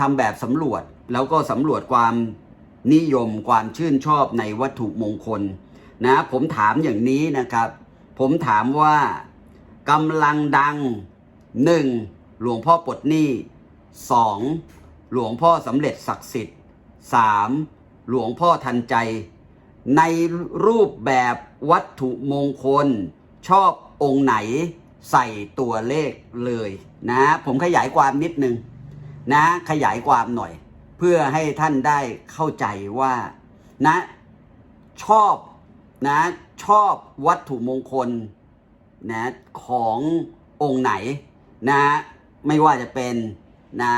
ทำแบบสำรวจแล้วก็สำรวจความนิยมความชื่นชอบในวัตถุมงคลนะผมถามอย่างนี้นะครับ ผมถามว่ากำลังดังหนึ่งหลวงพ่อปลดหนี้สองหลวงพ่อสำเร็จศักดิ์สิทธิ์สามหลวงพ่อทันใจ ในรูปแบบวัตถุมงคล ชอบองค์ไหนใส่ตัวเลขเลยนะ ผมขยายความนิดนึง นะขยายความหน่อย เพื่อให้ท่านได้เข้าใจว่านะชอบนะชอบวัตถุมงคลนะขององค์ไหนนะไม่ว่าจะเป็นนะ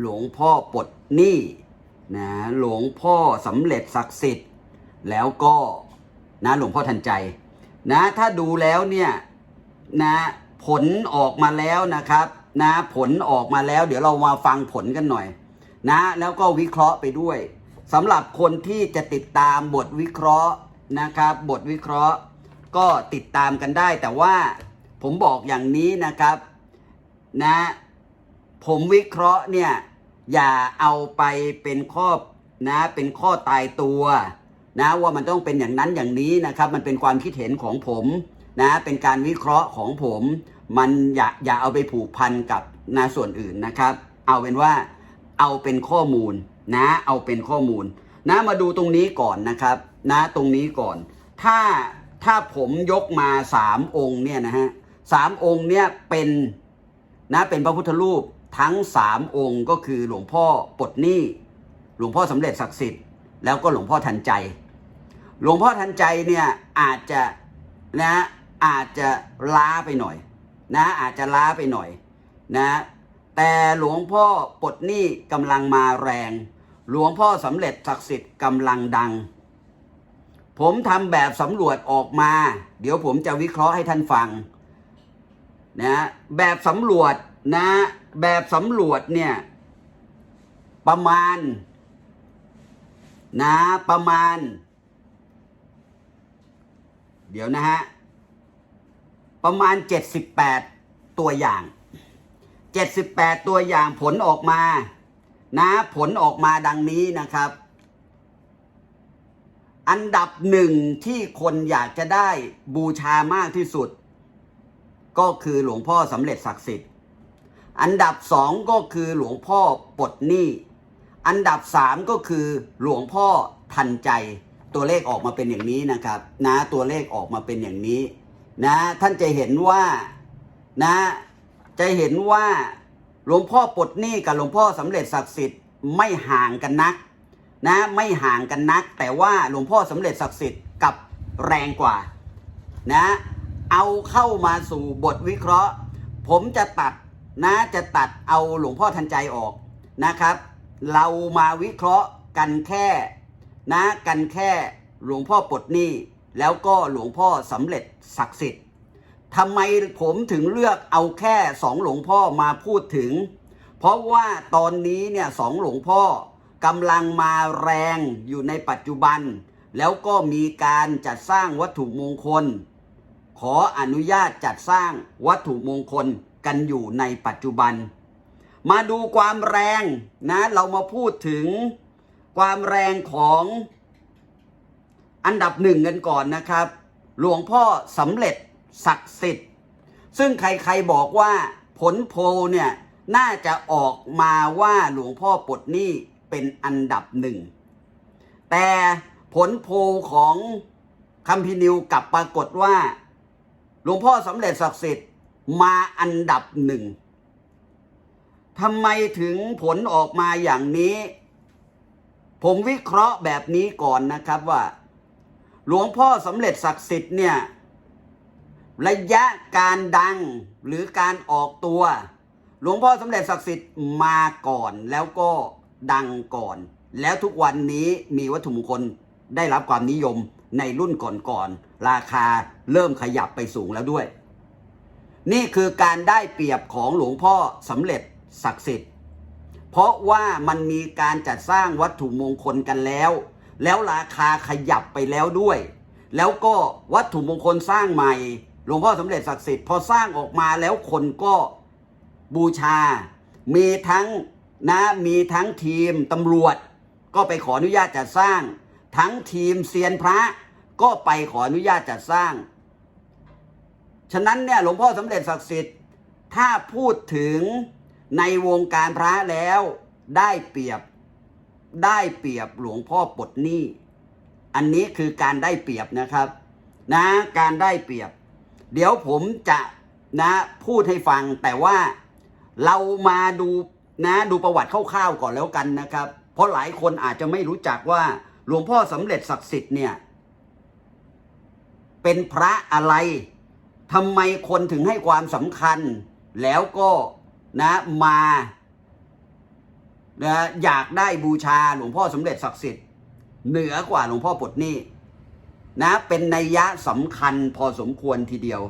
หลวงพ่อปลดหนี้นะหลวงพ่อสำเร็จศักดิ์สิทธิ์ แล้วก็นะหลวงพ่อทันใจนะถ้าดูแล้วเนี่ยนะผลออกมาแล้วนะครับ นะผลออกมาแล้ว เดี๋ยวเรามาฟังผลกันหน่อยนะแล้วก็วิเคราะห์ไปด้วยสำหรับคนที่จะติดตามบทวิเคราะห์นะครับ บทวิเคราะห์ก็ติดตามกันได้ แต่ว่าผมบอกอย่างนี้นะครับนะผมวิเคราะห์เนี่ยอย่าเอาไปเป็นข้อนะเป็นข้อตายตัวนะว่ามันต้องเป็นอย่างนั้นอย่างนี้นะครับ มันเป็นความคิดเห็นของผมนะเป็นการวิเคราะห์ของผม มันอย่าอย่าเอาไปผูกพันกับนะส่วนอื่นนะครับ เอาเป็นว่าเอาเป็นข้อมูลนะ เอาเป็นข้อมูล นะมาดูตรงนี้ก่อนนะครับ นะตรงนี้ก่อน ถ้าถ้าผมยกมาสามองค์เนี่ยนะฮะสามองค์เนี่ยเป็นนะเป็นพระพุทธรูปทั้งสามองค์ก็คือหลวงพ่อปดหนี้หลวงพ่อสำเร็จศักดิ์สิทธิ์แล้วก็หลวงพ่อทันใจ หลวงพ่อทันใจเนี่ยอาจจะนะอาจจะล้าไปหน่อย นะอาจจะล้าไปหน่อยนะแต่หลวงพ่อปลดหนี้กำลังมาแรง หลวงพ่อสำเร็จศักดิ์สิทธิ์กำลังดัง ผมทำแบบสำรวจออกมา เดี๋ยวผมจะวิเคราะห์ให้ท่านฟังนะแบบสำรวจนะแบบสำรวจเนี่ยประมาณนะประมาณ เดี๋ยวนะฮะ ประมาณ 78 ตัวอย่าง 78 ตัวอย่างผลออกมานะผลออกมาดังนี้นะครับ อันดับหนึ่งที่คนอยากจะได้บูชามากที่สุด ก็คือหลวงพ่อสำเร็จศักดิ์สิทธิ์ อันดับสองก็คือหลวงพ่อปลดหนี้อันดับสามก็คือหลวงพ่อทันใจ ตัวเลขออกมาเป็นอย่างนี้นะครับ นะตัวเลขออกมาเป็นอย่างนี้ นะท่านจะเห็นว่านะจะเห็นว่าหลวงพ่อปลดหนี้กับหลวงพ่อสำเร็จศักดิ์สิทธิ์ไม่ห่างกันนักนะไม่ห่างกันนัก แต่ว่าหลวงพ่อสำเร็จศักดิ์สิทธิ์กับแรงกว่านะเอาเข้ามาสู่บทวิเคราะห์ ผมจะตัดนะจะตัดเอาหลวงพ่อทันใจออกนะครับ เรามาวิเคราะห์กันแค่นะกันแค่หลวงพ่อปลดหนี้ แล้วก็หลวงพ่อสำเร็จศักดิ์สิทธิ์ทำไมผมถึงเลือกเอาแค่สองหลวงพ่อมาพูดถึง เพราะว่าตอนนี้เนี่ยสองหลวงพ่อกำลังมาแรงอยู่ในปัจจุบัน แล้วก็มีการจัดสร้างวัตถุมงคล ขออนุญาตจัดสร้างวัตถุมงคลกันอยู่ในปัจจุบัน มาดูความแรงนะเรามาพูดถึงความแรงของ อันดับหนึ่งกันก่อนนะครับ หลวงพ่อสำเร็จศักดิ์สิทธิ์ ซึ่งใครๆบอกว่าผลโพลเนี่ยน่าจะออกมาว่าหลวงพ่อปลดหนี้เป็นอันดับหนึ่ง แต่ผลโพลของคัมพินิวกลับปรากฏว่า หลวงพ่อสำเร็จศักดิ์สิทธิ์มาอันดับหนึ่งทำไมถึงผลออกมาอย่างนี้ ผมวิเคราะห์แบบนี้ก่อนนะครับว่า หลวงพ่อสำเร็จศักดิ์สิทธิ์เนี่ยระยะการดังหรือการออกตัว หลวงพ่อสำเร็จศักดิ์สิทธิ์มาก่อนแล้วก็ดังก่อน แล้วทุกวันนี้มีวัตถุมงคลได้รับความนิยมในรุ่นก่อนๆราคาเริ่มขยับไปสูงแล้วด้วย นี่คือการได้เปรียบของหลวงพ่อสำเร็จศักดิ์สิทธิ์ เพราะว่ามันมีการจัดสร้างวัตถุมงคลกันแล้ว แล้วราคาขยับไปแล้วด้วย แล้วก็วัตถุมงคลสร้างใหม่หลวงพ่อสำเร็จศักดิ์สิทธิ์พอสร้างออกมาแล้วคนก็บูชา มีทั้งนะมีทั้งทีมตำรวจ ก็ไปขออนุญาตจัดสร้าง ทั้งทีมเซียนพระก็ไปขออนุญาตจัดสร้าง ฉะนั้นเนี่ยหลวงพ่อสำเร็จศักดิ์สิทธิ์ ถ้าพูดถึงในวงการพระแล้วได้เปรียบ ได้เปรียบหลวงพ่อปลดหนี้ อันนี้คือการได้เปรียบนะครับ นะการได้เปรียบ เดี๋ยวผมจะนะพูดให้ฟังแต่ว่าเรามาดูนะดูประวัติคร่าวๆก่อนแล้วกันนะครับ เพราะหลายคนอาจจะไม่รู้จักว่าหลวงพ่อสำเร็จศักดิ์สิทธิ์เนี่ย เป็นพระอะไรทำไมคนถึงให้ความสำคัญ แล้วก็นะมา นะอยากได้บูชาหลวงพ่อสำเร็จศักดิ์สิทธิ์เหนือกว่าหลวงพ่อปลดหนี้นะเป็นนัยยะสำคัญพอสมควรทีเดียว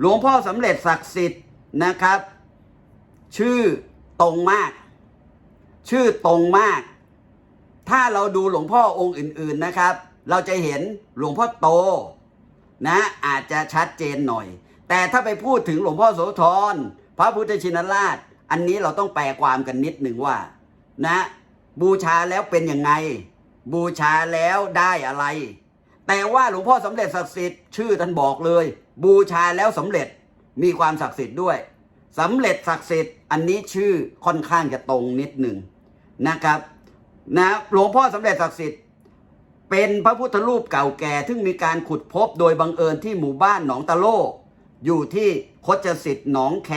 หลวงพ่อสำเร็จศักดิ์สิทธิ์นะครับ ชื่อตรงมาก ชื่อตรงมาก ถ้าเราดูหลวงพ่อองค์อื่น ๆนะครับ เราจะเห็นหลวงพ่อโตนะอาจจะชัดเจนหน่อย แต่ถ้าไปพูดถึงหลวงพ่อโสธรพระพุทธชินราช อันนี้เราต้องแปลความกันนิดหนึ่งว่า นะ บูชาแล้วเป็นยังไง บูชาแล้วได้อะไร แต่ว่าหลวงพ่อสำเร็จศักดิ์สิทธิ์ชื่อท่านบอกเลย บูชาแล้วสำเร็จมีความศักดิ์สิทธิ์ด้วยสำเร็จศักดิ์สิทธิ์อันนี้ชื่อค่อนข้างจะตรงนิดหนึ่งนะครับ นะหลวงพ่อสำเร็จศักดิ์สิทธิ์เป็นพระพุทธรูปเก่าแก่ซึ่มีการขุดพบโดยบังเอิญที่หมู่บ้านหนองตะโลอยู่ที่คดจสิทธิ์หนองแค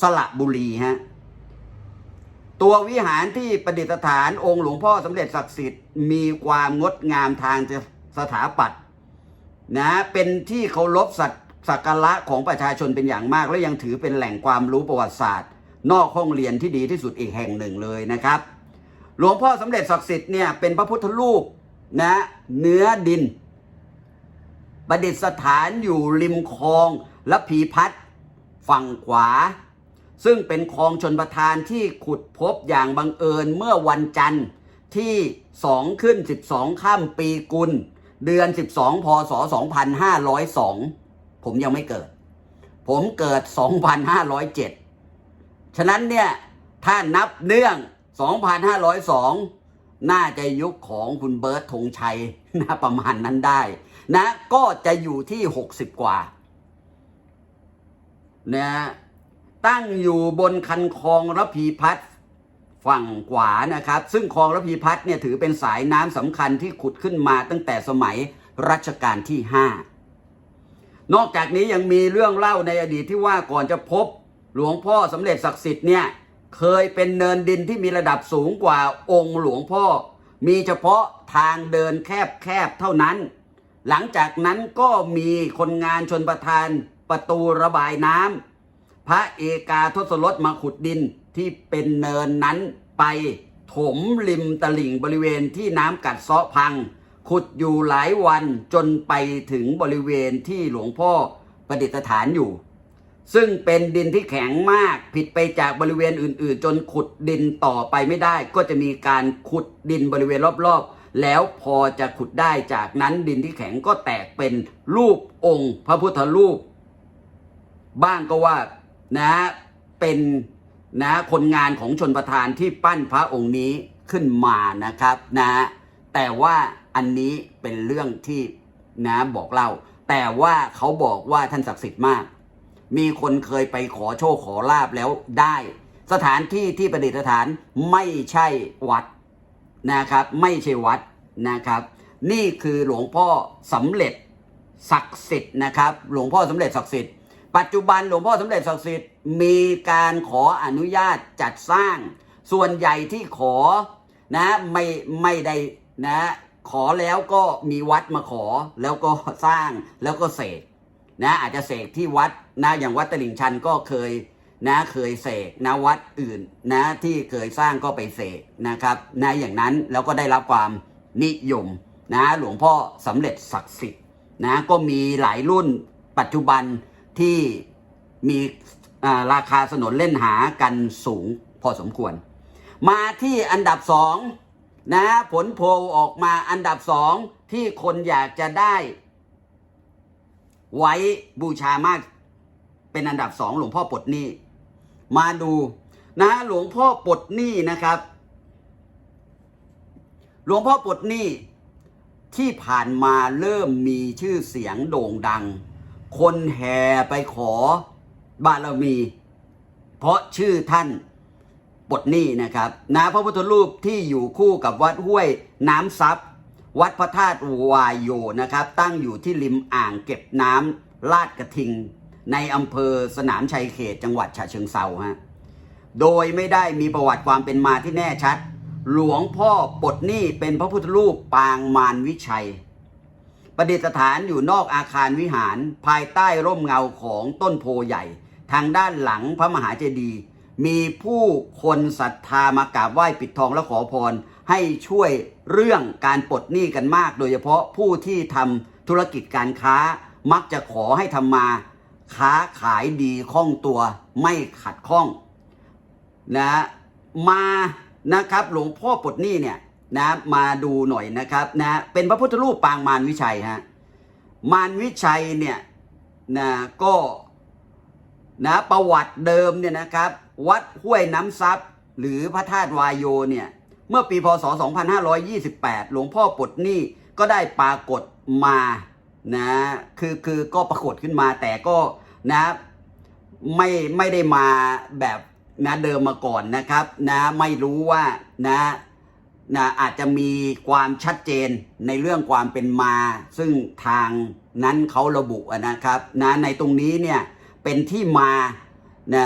สระบุรีฮะตัววิหารที่ประดิษฐานองค์หลวงพ่อสำเร็จศักดิ์สิทธิ์มีความงดงามทางสถาปัตย์นะเป็นที่เคารพสัตสักการะของประชาชนเป็นอย่างมาก และยังถือเป็นแหล่งความรู้ประวัติศาสตร์ นอกห้องเรียนที่ดีที่สุดอีกแห่งหนึ่งเลยนะครับ หลวงพ่อสำเร็จศักดิ์สิทธิ์เนี่ยเป็นพระพุทธรูปนะเนื้อดิน ประดิษฐานอยู่ริมคลองและผีพัดฝั่งขวา ซึ่งเป็นคลองชนประทานที่ขุดพบอย่างบังเอิญเมื่อวันจันทร์ที่ 2 ขึ้น 12 ข้ามปีกุล เดือน 12 พศ 2502 ผมยังไม่เกิด ผมเกิด 2507 ฉะนั้นเนี่ย ถ้านับเนื่อง 2502 น่าจะยุคของคุณเบิร์ตธงชัยนะประมาณนั้นได้ นะก็จะอยู่ที่ 60 กว่านะ ตั้งอยู่บนคันคลองระพีพัฒน์ฝั่งขวานะครับ ซึ่งคลองระพีพัฒน์เนี่ยถือเป็นสายน้ำสำคัญที่ขุดขึ้นมาตั้งแต่สมัยรัชกาลที่ 5 นอกจากนี้ยังมีเรื่องเล่าในอดีตที่ว่าก่อนจะพบหลวงพ่อสำเร็จศักดิ์สิทธิ์เนี่ยเคยเป็นเนินดินที่มีระดับสูงกว่าองค์หลวงพ่อ มีเฉพาะทางเดินแคบๆเท่านั้น หลังจากนั้นก็มีคนงานชนประทานประตูระบายน้ำ พระเอกาทศรถมาขุดดินที่เป็นเนินนั้นไปถมริมตลิ่งบริเวณที่น้ำกัดเซาะพัง ขุดอยู่หลายวันจนไปถึงบริเวณที่หลวงพ่อประดิษฐานอยู่ ซึ่งเป็นดินที่แข็งมากผิดไปจากบริเวณอื่น ๆ จนขุดดินต่อไปไม่ได้ ก็จะมีการขุดดินบริเวณรอบ ๆ แล้วพอจะขุดได้จากนั้นดินที่แข็งก็แตกเป็นรูปองค์ พระพุทธรูป บ้างก็ว่า นะเป็นนะคนงานของชนประธานที่ปั้นพระองค์นี้ขึ้นมานะครับนะแต่ว่าอันนี้เป็นเรื่องที่นะบอกเล่า แต่ว่าเขาบอกว่าท่านศักดิ์สิทธิ์มาก มีคนเคยไปขอโชคขอลาบแล้วได้ สถานที่ที่ประดิษฐานไม่ใช่วัดนะครับ ไม่ใช่วัดนะครับ นี่คือหลวงพ่อสำเร็จศักดิ์สิทธิ์นะครับ หลวงพ่อสำเร็จศักดิ์สิทธิ์ ปัจจุบันหลวงพ่อสำเร็จศักดิ์สิทธิ์มีการขออนุญาตจัดสร้าง ส่วนใหญ่ที่ขอนะไม่ไม่ได้นะขอแล้วก็มีวัดมาขอแล้วก็สร้างแล้วก็เสกนะอาจจะเสกที่วัดนะอย่างวัดตลิ่งชันก็เคยนะเคยเสกนะวัดอื่นนะที่เคยสร้างก็ไปเสกนะครับนะอย่างนั้นแล้วก็ได้รับความนิยมนะหลวงพ่อสำเร็จศักดิ์สิทธิ์นะก็มีหลายรุ่นปัจจุบัน ที่มีราคาสนนเล่นหากันสูงพอสมควร มาที่อันดับสองนะผลโพลออกมาอันดับสองที่คนอยากจะได้ ไว้บูชามาก เป็นอันดับสองหลวงพ่อปลดหนี้ มาดูนะหลวงพ่อปลดหนี้นะครับ หลวงพ่อปลดหนี้ที่ผ่านมาเริ่มมีชื่อเสียงโด่งดัง คนแห่ไปขอบารมี เพราะชื่อท่านปดหนี้นะครับนะพระพุทธรูปที่อยู่คู่กับวัดห้วยน้ำซับวัดพระธาตุวายโยนะครับ ตั้งอยู่ที่ริมอ่างเก็บน้ำลาดกระทิง ในอำเภอสนามชัยเขตจังหวัดฉะเชิงเซาฮะโดยไม่ได้มีประวัติความเป็นมาที่แน่ชัด หลวงพ่อปดหนี้เป็นพระพุทธรูปปางมารวิชัย ประดิษฐานอยู่นอกอาคารวิหาร ภายใต้ร่มเงาของต้นโพใหญ่ ทางด้านหลังพระมหาเจดีย์มีผู้คนศรัทธามากราบไหว้ปิดทองและขอพร ให้ช่วยเรื่องการปลดหนี้กันมาก โดยเฉพาะผู้ที่ทำธุรกิจการค้ามักจะขอให้ทำมาค้าขายดีคล่องตัวไม่ขัดข้องนะมานะครับหลวงพ่อปลดหนี้เนี่ย นะมาดูหน่อยนะครับนะเป็นพระพุทธรูปปางมารวิชัยฮะมารวิชัยเนี่ยนะก็นะประวัติเดิมเนี่ยนะครับ วัดห้วยน้ำซับหรือพระธาตุวายโยเนี่ยเมื่อปีพศ 2528 หลวงพ่อปลดหนี้ก็ได้ปรากฏมานะคือคือก็ปรากฏขึ้นมาแต่ก็นะไม่ไม่ได้มาแบบนะเดิมมาก่อนนะครับนะไม่รู้ว่านะ นะอาจจะมีความชัดเจนในเรื่องความเป็นมา ซึ่งทางนั้นเขาระบุนะครับนะในตรงนี้เนี่ยเป็นที่มานะ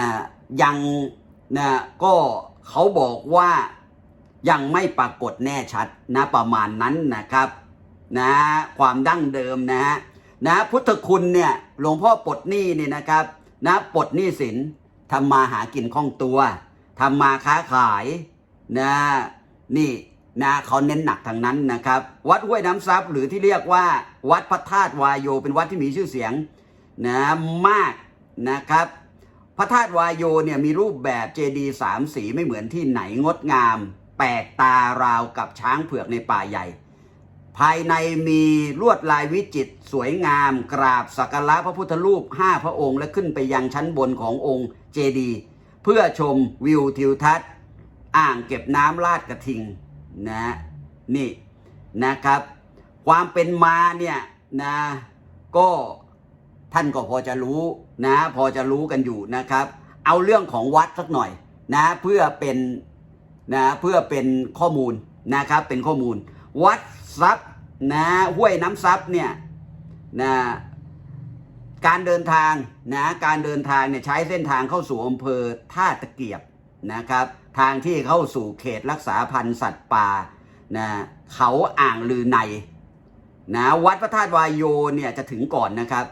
ยังนะก็เขาบอกว่ายังไม่ปรากฏแน่ชัดนะประมาณนั้นนะครับนะความดั้งเดิมนะฮะนะพุทธคุณเนี่ยหลวงพ่อปลดหนี้เนี่ยนะครับนะปลดหนี้สินทำมาหากินคล่องตัวทำมาค้าขายนะนี่ นะเขาเน้นหนักทางนั้นนะครับ วัดห้วยน้ำซับหรือที่เรียกว่า วัดพระธาตุวายโย เป็นวัดที่มีชื่อเสียงนะมากนะครับ พระธาตุวายโยเนี่ยมีรูปแบบเจดีย์สามสีไม่เหมือนที่ไหนงดงาม แปลกตาราวกับช้างเผือกในป่าใหญ่ ภายในมีลวดลายวิจิตรสวยงาม กราบสักการะพระพุทธรูป5พระองค์ และขึ้นไปยังชั้นบนขององค์เจดีย์เพื่อชมวิวทิวทัศน์ อ่างเก็บน้ำลาดกระทิง นะนี่นะครับ ความเป็นมาเนี่ยนะก็ท่านก็พอจะรู้นะพอจะรู้กันอยู่นะครับ เอาเรื่องของวัดสักหน่อยนะเพื่อเป็นนะเพื่อเป็นข้อมูลนะครับเป็นข้อมูล วัดซับนะห้วยน้ำซับเนี่ยนะการเดินทางนะการเดินทางเนี่ยใช้เส้นทางเข้าสู่อำเภอท่าตะเกียบนะครับ ทางที่เข้าสู่เขตรักษาพันธุ์สัตว์ป่านะเขาอ่างลือในนะวัดพระธาตุวายโยเนี่ยจะถึงก่อนนะครับ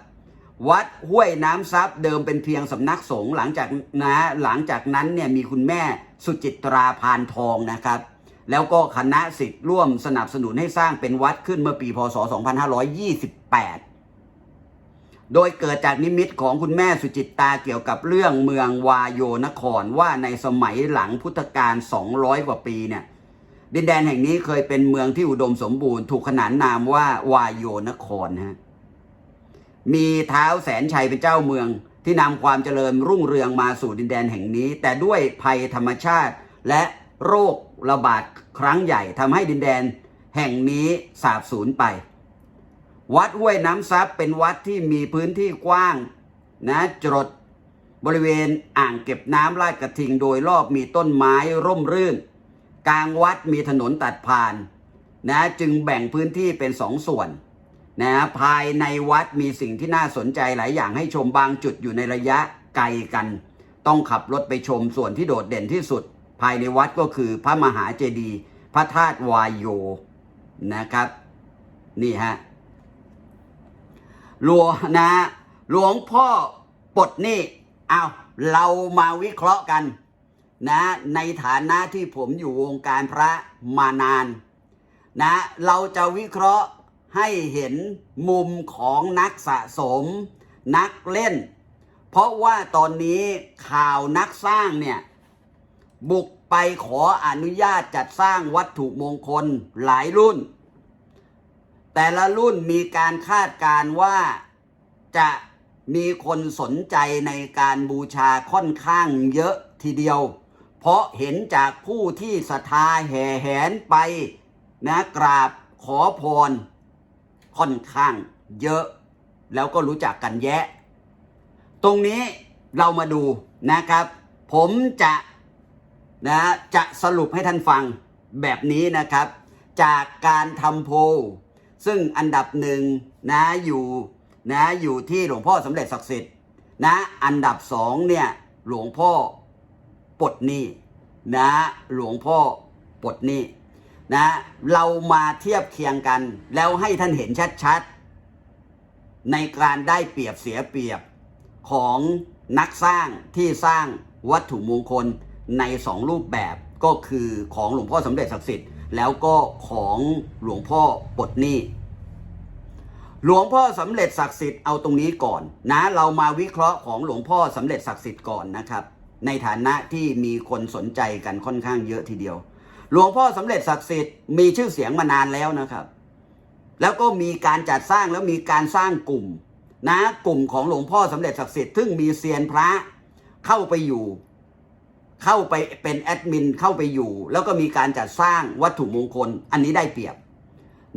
วัดห้วยน้ำซับเดิมเป็นเพียงสำนักสงฆ์หลังจากนะหลังจากนั้นเนี่ยมีคุณแม่สุจิตราพานทองนะครับ แล้วก็คณะสิทธิ์ร่วมสนับสนุนให้สร้างเป็นวัดขึ้นเมื่อปีพศ 2528 โดยเกิดจากนิมิตของคุณแม่สุจิตตาเกี่ยวกับเรื่องเมืองวายโยนครว่าในสมัยหลังพุทธกาล200 กว่าปีเนี่ยดินแดนแห่งนี้เคยเป็นเมืองที่อุดมสมบูรณ์ถูกขนานนามว่าวายโยนครนะฮะมีเท้าแสนชัยเป็นเจ้าเมืองที่นำความเจริญรุ่งเรืองมาสู่ดินแดนแห่งนี้ แต่ด้วยภัยธรรมชาติและโรคระบาดครั้งใหญ่ทำให้ดินแดนแห่งนี้สาบสูญไป วัดห้วยน้ำซับเป็นวัดที่มีพื้นที่กว้าง นะจรดบริเวณอ่างเก็บน้ำลาดกระทิงโดยรอบมีต้นไม้ร่มรื่น กลางวัดมีถนนตัดผ่าน นะจึงแบ่งพื้นที่เป็นสองส่วนนะภายในวัดมีสิ่งที่น่าสนใจหลายอย่างให้ชมบางจุดอยู่ในระยะไกลกัน ต้องขับรถไปชมส่วนที่โดดเด่นที่สุด ภายในวัดก็คือพระมหาเจดีย์พระธาตุวายโยนะครับ นี่ฮะ หลวงนะหลวงพ่อปลดหนี่เอาเรามาวิเคราะห์กันนะในฐานะที่ผมอยู่วงการพระมานานนะเราจะวิเคราะห์ให้เห็นมุมของนักสะสม นักเล่น เพราะว่าตอนนี้ข่าวนักสร้างเนี่ย บุกไปขออนุญาตจัดสร้างวัตถุมงคลหลายรุ่น แต่ละรุ่นมีการคาดการ์ว่าจะมีคนสนใจในการบูชาค่อนข้างเยอะทีเดียวเพเพราะเห็นจากผู้ที่ศรัทธาแห่แหนไปนะกราบขอพร ค่อนข้างเยอะ แล้วก็รู้จักกันแยะ ตรงนี้เรามาดูนะครับ ผมจะนะจะสรุปให้ท่านฟังแบบนี้นะครับ จากการทำโพล ซึ่งอันดับหนึ่งนะอยู่นะอยู่ที่หลวงพ่อสำเร็จศักดิ์สิทธิ์นะอันดับสองเนี่ยหลวงพ่อปลดหนี้นะหลวงพ่อปลดหนี้นะเรามาเทียบเคียงกัน แล้วให้ท่านเห็นชัดๆ ในการได้เปรียบเสียเปรียบของนักสร้างที่สร้างวัตถุมงคลในสองรูปแบบก็คือของหลวงพ่อสำเร็จศักดิ์สิทธิ์ แล้วก็ของหลวงพ่อปลดหนี้ หลวงพ่อสำเร็จศักดิ์สิทธิ์เอาตรงนี้ก่อนนะ เรามาวิเคราะห์ของหลวงพ่อสำเร็จศักดิ์สิทธิ์ก่อนนะครับ ในฐานะที่มีคนสนใจกันค่อนข้างเยอะทีเดียว หลวงพ่อสำเร็จศักดิ์สิทธิ์มีชื่อเสียงมานานแล้วนะครับ แล้วก็มีการจัดสร้างแล้วมีการสร้างกลุ่มนะกลุ่มของหลวงพ่อสำเร็จศักดิ์สิทธิ์ซึ่งมีเซียนพระเข้าไปอยู่ เข้าไปเป็นแอดมินเข้าไปอยู่ แล้วก็มีการจัดสร้างวัตถุมงคล อันนี้ได้เปรียบ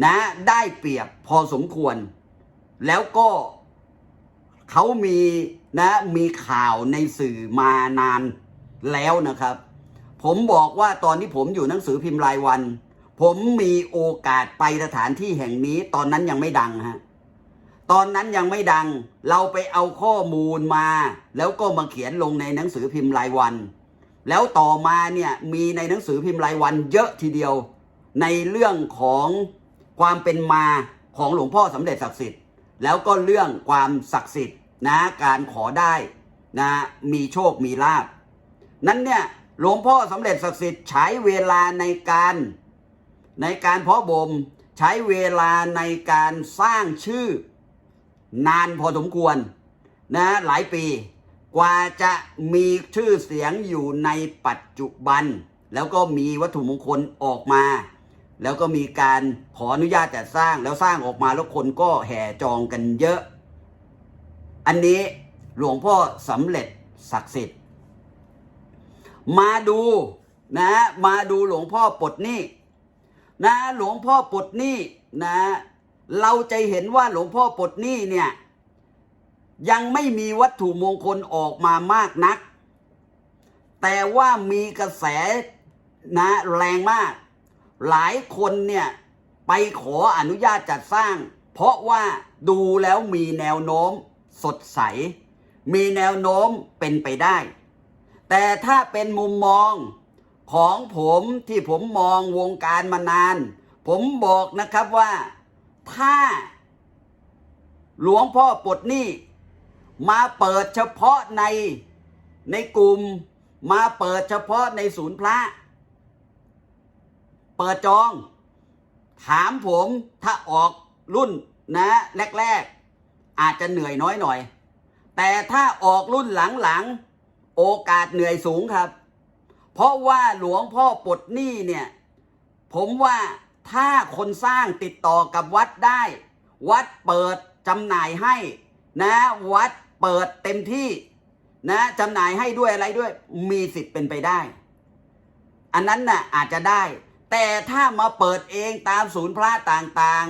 นะได้เปรียบพอสมควร แล้วก็เขามีนะมีข่าวในสื่อมานานแล้วนะครับ ผมบอกว่าตอนที่ผมอยู่หนังสือพิมพ์รายวัน ผมมีโอกาสไปสถานที่แห่งนี้ ตอนนั้นยังไม่ดังฮะตอนนั้นยังไม่ดัง เราไปเอาข้อมูลมา แล้วก็มาเขียนลงในหนังสือพิมพ์รายวัน แล้วต่อมาเนี่ยมีในหนังสือพิมพ์รายวันเยอะทีเดียว ในเรื่องของความเป็นมาของหลวงพ่อสำเร็จศักดิ์สิทธิ์ แล้วก็เรื่องความศักดิ์สิทธิ์นะการขอได้นะมีโชคมีลาบนั้นเนี่ยหลวงพ่อสำเร็จศักดิ์สิทธิ์ใช้เวลาในการในการเพาะบ่มใช้เวลาในการสร้างชื่อนานพอสมควรนะหลายปี กว่าจะมีชื่อเสียงอยู่ในปัจจุบัน แล้วก็มีวัตถุมงคลออกมา แล้วก็มีการขออนุญาตจัดสร้างแล้วสร้างออกมาแล้วคนก็แห่จองกันเยอะ อันนี้หลวงพ่อสำเร็จศักดิ์สิทธิ์ มาดูนะมาดูหลวงพ่อปลดหนี้นะหลวงพ่อปลดหนี้นะเราจะเห็นว่าหลวงพ่อปลดหนี้เนี่ย ยังไม่มีวัตถุมงคลออกมามากนัก แต่ว่ามีกระแสนะแรงมาก หลายคนเนี่ยไปขออนุญาตจัดสร้าง เพราะว่าดูแล้วมีแนวโน้มสดใส มีแนวโน้มเป็นไปได้ แต่ถ้าเป็นมุมมองของผมที่ผมมองวงการมานาน ผมบอกนะครับว่าถ้าหลวงพ่อปลดหนี้ มาเปิดเฉพาะในในกลุ่ม มาเปิดเฉพาะในศูนย์พระ เปิดจอง ถามผมถ้าออกรุ่นนะ แรก ๆ อาจจะเหนื่อยน้อยหน่อย แต่ถ้าออกรุ่นหลัง ๆ โอกาสเหนื่อยสูงครับ เพราะว่าหลวงพ่อปลดหนี้เนี่ย ผมว่าถ้าคนสร้างติดต่อกับวัดได้ วัดเปิดจำหน่ายให้นะวัด เปิดเต็มที่นะจำหน่ายให้ด้วยอะไรด้วย มีสิทธิ์เป็นไปได้ อันนั้นน่ะอาจจะได้ แต่ถ้ามาเปิดเองตามศูนย์พระต่าง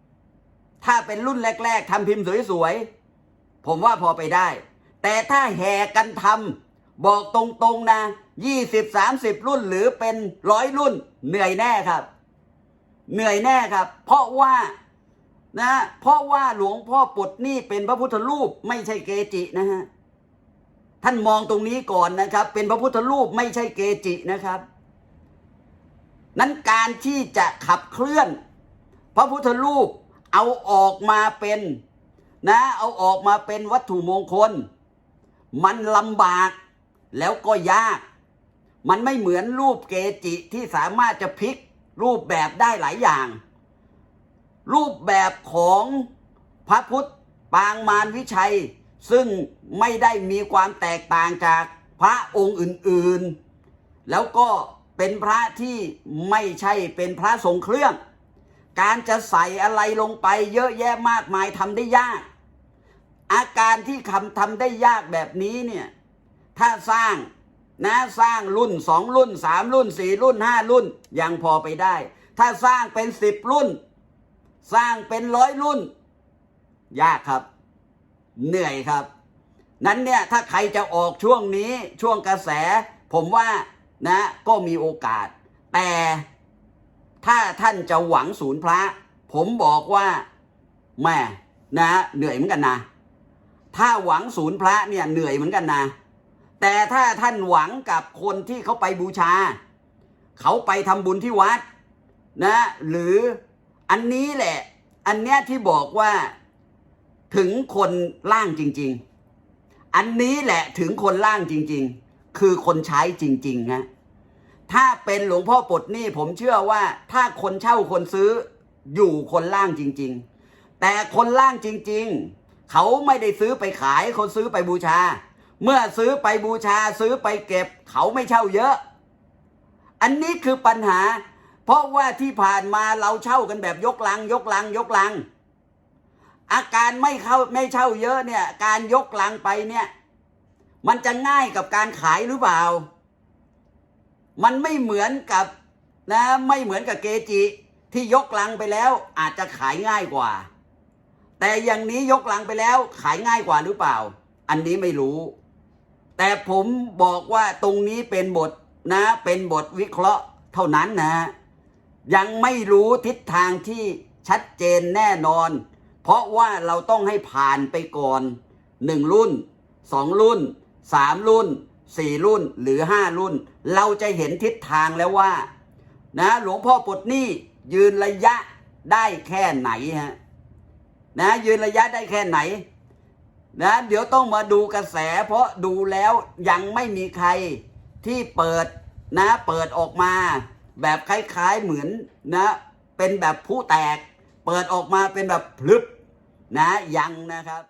ๆ ถ้าเป็นรุ่นแรก ๆทำพิมพ์สวยๆ ผมว่าพอไปได้ แต่ถ้าแห่กันทำบอกตรงๆนะยี่สิบสามสิบรุ่นหรือเป็นร้อยรุ่น เหนื่อยแน่ครับ เหนื่อยแน่ครับ เพราะว่า นะเพราะว่าหลวงพ่อปลดหนี้เป็นพระพุทธรูปไม่ใช่เกจินะฮะท่านมองตรงนี้ก่อนนะครับ เป็นพระพุทธรูปไม่ใช่เกจินะครับ นั้นการที่จะขับเคลื่อน พระพุทธรูปเอาออกมาเป็นนะเอาออกมาเป็นวัตถุมงคล มันลำบากแล้วก็ยาก มันไม่เหมือนรูปเกจิที่สามารถจะพลิกรูปแบบได้หลายอย่าง รูปแบบของพระพุทธปางมารวิชัย ซึ่งไม่ได้มีความแตกต่างจากพระองค์อื่นๆ แล้วก็เป็นพระที่ไม่ใช่เป็นพระทรงเครื่อง การจะใส่อะไรลงไปเยอะแยะมากมายทำได้ยาก อาการที่คำทำได้ยากแบบนี้เนี่ยถ้าสร้างนะสร้างรุ่นสองรุ่นสามรุ่นสี่รุ่นห้ารุ่นยังพอไปได้ ถ้าสร้างเป็นสิบรุ่น สร้างเป็นร้อยรุ่น ยากครับ เหนื่อยครับ นั้นเนี่ยถ้าใครจะออกช่วงนี้ช่วงกระแส ผมว่านะก็มีโอกาส แต่ถ้าท่านจะหวังศูนย์พระ ผมบอกว่าแม่นะเหนื่อยเหมือนกันนะ ถ้าหวังศูนย์พระเนี่ยเหนื่อยเหมือนกันนะ แต่ถ้าท่านหวังกับคนที่เขาไปบูชา เขาไปทำบุญที่วัดนะหรือ อันนี้แหละ อันเนี้ยที่บอกว่าถึงคนล่างจริง ๆ อันนี้แหละถึงคนล่างจริง ๆ คือคนใช้จริงๆฮะถ้าเป็นหลวงพ่อปลดหนี้ผมเชื่อว่า ถ้าคนเช่าคนซื้ออยู่คนล่างจริง ๆ แต่คนล่างจริง ๆ เขาไม่ได้ซื้อไปขายเขาซื้อไปบูชา เมื่อซื้อไปบูชาซื้อไปเก็บ เขาไม่เช่าเยอะ อันนี้คือปัญหา เพราะว่าที่ผ่านมาเราเช่ากันแบบยกลัง ยกลัง ยกลัง อาการไม่เข้าไม่เช่าเยอะเนี่ย การยกลังไปเนี่ย มันจะง่ายกับการขายหรือเปล่า มันไม่เหมือนกับนะไม่เหมือนกับเกจิที่ยกลังไปแล้วอาจจะขายง่ายกว่า แต่อย่างนี้ยกลังไปแล้วขายง่ายกว่าหรือเปล่า อันนี้ไม่รู้ แต่ผมบอกว่าตรงนี้เป็นบทนะ เป็นบทวิเคราะห์เท่านั้นนะ ยังไม่รู้ทิศทางที่ชัดเจนแน่นอน เพราะว่าเราต้องให้ผ่านไปก่อนหนึ่งรุ่นสองรุ่นสามรุ่นสี่รุ่นหรือห้ารุ่น เราจะเห็นทิศทางแล้วว่า นะหลวงพ่อปลดหนี้ยืนระยะได้แค่ไหนฮะนะยืนระยะได้แค่ไหนนะเดี๋ยวต้องมาดูกระแส เพราะดูแล้วยังไม่มีใครที่เปิดนะเปิดออกมา แบบคล้ายๆเหมือนนะเป็นแบบผู้แตก เปิดออกมาเป็นแบบพลึบนะยังนะครับ